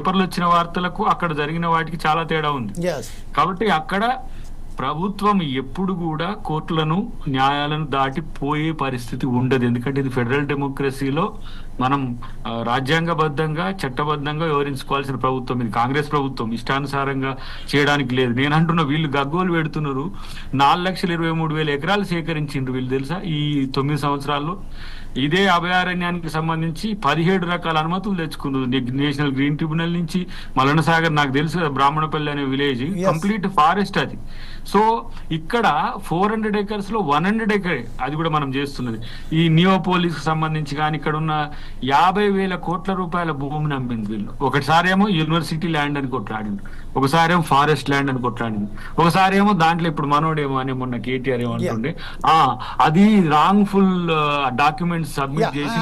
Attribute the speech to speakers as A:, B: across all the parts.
A: పేపర్లు వచ్చిన వార్తలకు అక్కడ జరిగిన వాటికి చాలా తేడా ఉంది. కాబట్టి అక్కడ ప్రభుత్వం ఎప్పుడు కూడా కోర్టులను న్యాయాలను దాటి పోయే పరిస్థితి ఉండదు. ఎందుకంటే ఇది ఫెడరల్ డెమోక్రసీలో మనం రాజ్యాంగబద్ధంగా చట్టబద్ధంగా వివరించుకోవాల్సిన ప్రభుత్వం ఇది. కాంగ్రెస్ ప్రభుత్వం ఇష్టానుసారంగా చేయడానికి లేదు. నేను అంటున్న వీళ్ళు గగ్గోలు పెడుతున్నారు. నాలుగు లక్షల ఇరవై మూడు వేల ఎకరాలు సేకరించిండ్రు. వీళ్ళు తెలుసా? ఈ తొమ్మిది సంవత్సరాల్లో ఇదే అభయారణ్యానికి సంబంధించి పదిహేడు రకాల అనుమతులు తెచ్చుకున్నారు. నేషనల్ గ్రీన్ ట్రిబ్యునల్ నుంచి మలన సాగర్ నాకు తెలుసు కదా బ్రాహ్మణపల్లి అనే విలేజ్. కంప్లీట్ ఫారెస్ట్ అది. సో ఇక్కడ ఫోర్ హండ్రెడ్ ఏకర్స్లో వన్ హండ్రెడ్ ఏకర్ అది కూడా మనం చేస్తున్నది. ఈ నియోపోలిస్కి సంబంధించి కానీ ఇక్కడ ఉన్న యాభై వేల కోట్ల రూపాయల భూమిని అమ్మింది వీళ్ళు. ఒకసారి ఏమో యూనివర్సిటీ ల్యాండ్ అని కొట్లాడింది. ఒకసారి ఏమో ఫారెస్ట్ ల్యాండ్ అని కొట్లాడింది. ఒకసారి ఏమో దాంట్లో ఇప్పుడు మనోడేమో అని మొన్న కేటీఆర్ ఏమో ఆ అది రాంగ్ ఫుల్ డాక్యుమెంట్స్ సబ్మిట్ చేసి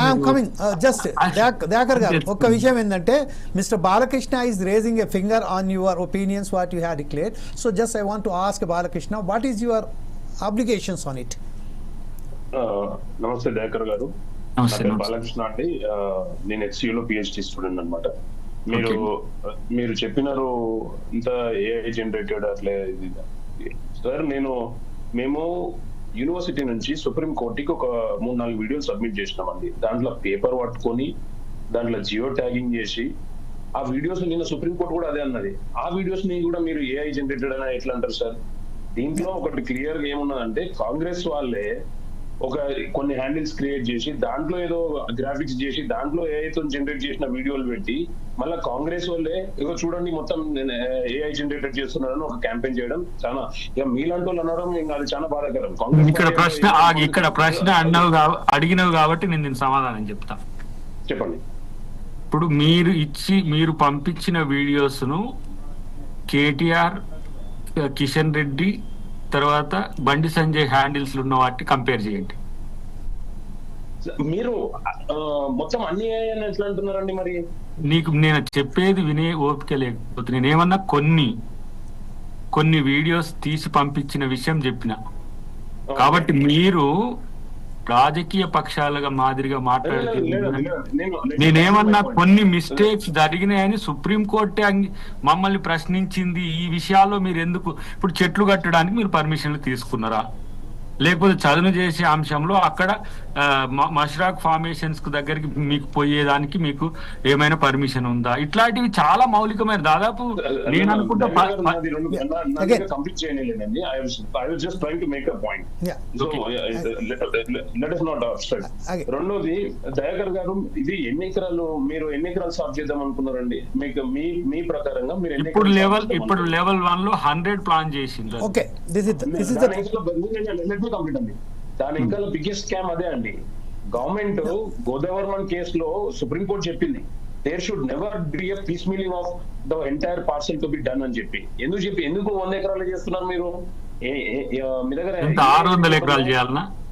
B: జస్ట్ దయాకర్ గారు ఒక్క విషయం ఏంటంటే mister Balakrishna is raising a finger on your opinions what you had declare so just I want to ask Balakrishna what is your obligations on it
C: నమస్తే దయాకర్ గారు. బాలకృష్ణ అండి. నేను HCU లో PhD student అన్నమాట. మీరు మీరు చెప్పినారు ఇంత ఏఐ జనరేటెడ్ అట్లే ఇది. సార్ నేను మేము యూనివర్సిటీ నుంచి సుప్రీం కోర్టుకి ఒక మూడు నాలుగు వీడియోలు సబ్మిట్ చేసినామండి. దాంట్లో పేపర్ పట్టుకొని దాంట్లో జియో ట్యాగింగ్ చేసి ఆ వీడియోస్ నిన్న సుప్రీం కోర్టు కూడా అదే అన్నది. ఆ వీడియోస్ని కూడా మీరు ఏఐ జనరేటెడ్ అని ఎట్లా అంటారు సార్? దీంట్లో ఒకటి క్లియర్గా ఏమున్నదంటే కాంగ్రెస్ వాళ్ళే ఒక కొన్ని హ్యాండిల్స్ క్రియేట్ చేసి దాంట్లో ఏదో గ్రాఫిక్స్ చేసి దాంట్లో ఏఐతో జనరేట్ చేసిన వీడియోలు పెట్టి మళ్ళీ కాంగ్రెస్ వాళ్ళే ఇగో చూడండి మొత్తం ఏఐ జనరేటెడ్ చేస్తున్నారని ఒక క్యాంపెయిన్ చేయడం చాలా ఇక మీలాంటి వాళ్ళు అనడం ఇంకా అది చాలా బాధాకరం. కాంగ్రెస్
A: ఇక్కడ ప్రశ్న ఇక్కడ ప్రశ్న అన్నావు అడిగినవు కాబట్టి నేను దీని సమాధానం చెప్తా.
C: చెప్పండి.
A: ఇప్పుడు మీరు ఇచ్చి మీరు పంపించిన వీడియోస్ను కేటీఆర్ కిషన్ రెడ్డి తర్వాత బండి సంజయ్ హ్యాండిల్స్ ఉన్న వాటిని కంపేర్ చేయండి.
C: మీరు మొత్తం అన్ని ఎట్లా అంటున్నారండి మరి?
A: నీకు నేను చెప్పేది వినే ఓపిక లేకపోతే నేనేమన్నా కొన్ని కొన్ని వీడియోస్ తీసి పంపించిన విషయం చెప్పిన. కాబట్టి మీరు రాజకీయ పక్షాలుగా మాదిరిగా మాట్లాడుతున్నారు నేనేమన్నా కొన్ని మిస్టేక్స్ జరిగినాయని సుప్రీం కోర్టే మమ్మల్ని ప్రశ్నించింది. ఈ విషయాల్లో మీరు ఎందుకు ఇప్పుడు చెట్లు కట్టడానికి మీరు పర్మిషన్లు తీసుకున్నారా? లేకపోతే చదును చేసే అంశంలో అక్కడ మష్రాక్ ఫార్మేషన్స్కు దగ్గరికి మీకు పోయేదానికి మీకు ఏమైనా పర్మిషన్ ఉందా? ఇట్లాంటివి చాలా మౌలికమైన దాదాపు నేను అనుకుంటా.
C: రెండోది దయాకర్ గారు ఇది ఎన్ని ఎకరాలు మీరు ఎన్ని ఎకరాలు సాఫ్ చేద్దాం అనుకున్నారండి. మీకు మీ మీ ప్రకారంగా మీరు ఎన్ని
A: ఇప్పుడు లెవెల్ ఇప్పుడు లెవెల్ వన్లో హండ్రెడ్ ప్లాన్ చేసిండ్రు.
B: Okay this is this is the
C: complete అండి? దాని ఇంకా బిగ్గెస్ట్ స్కామ్ అదే అండి. గవర్నమెంట్ గోదావరి కేసులో సుప్రీం కోర్ట్ చెప్పింది. There should never be a piecemealing of the entire parcel to be done అని చెప్పి. ఎందుకు చెప్పి? ఎందుకు వంద ఎకరాలు చేస్తున్నారు మీరు? మీ దగ్గర
A: ఎంత ఆరు వందల ఎకరాలు చేయాలనా?
C: లేదా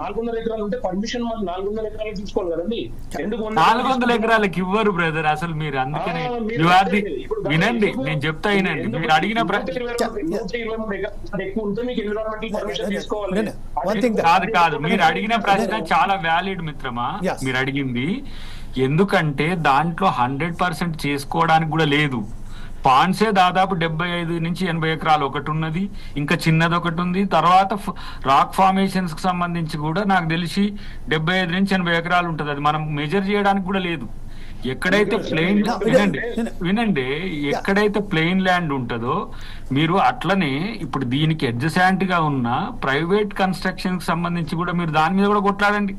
C: నాలుగు వందల ఎకరాలు ఉంటే పర్మిషన్ మాకు నాలుగు వందల ఎకరాలు తీసుకోవాలి కదండి. ఎందుకు
A: నాలుగు వందల
C: ఎకరాలు
A: ఎకరాలకు ఇవ్వరు బ్రదర్ అసలు మీరు అందుకనే
C: మీరు
A: వినండి. నేను చెప్తా వినండి. మీరు అడిగిన కాదు కాదు. మీరు అడిగిన ప్రశ్న చాలా వ్యాలిడ్ మిత్రమా. మీరు అడిగింది ఎందుకంటే దాంట్లో హండ్రెడ్ పర్సెంట్ చేసుకోవడానికి కూడా లేదు. పాన్సే దాదాపు డెబ్బై ఐదు నుంచి ఎనభై ఎకరాలు ఒకటి ఉన్నది ఇంకా చిన్నది ఒకటి ఉంది తర్వాత రాక్ ఫార్మేషన్స్కి సంబంధించి కూడా నాకు తెలిసి డెబ్బై ఐదు నుంచి ఎనభై ఎకరాలు ఉంటుంది. అది మనం మెజర్ చేయడానికి కూడా లేదు. ఎక్కడైతే ప్లెయిన్ వినండి.
B: వినండి.
A: ఎక్కడైతే ప్లెయిన్ ల్యాండ్ ఉంటుందో మీరు అట్లనే ఇప్పుడు దీనికి అడ్జసెంట్గా ఉన్న ప్రైవేట్ కన్స్ట్రక్షన్కి సంబంధించి కూడా మీరు దాని మీద కూడా కొట్లాడండి.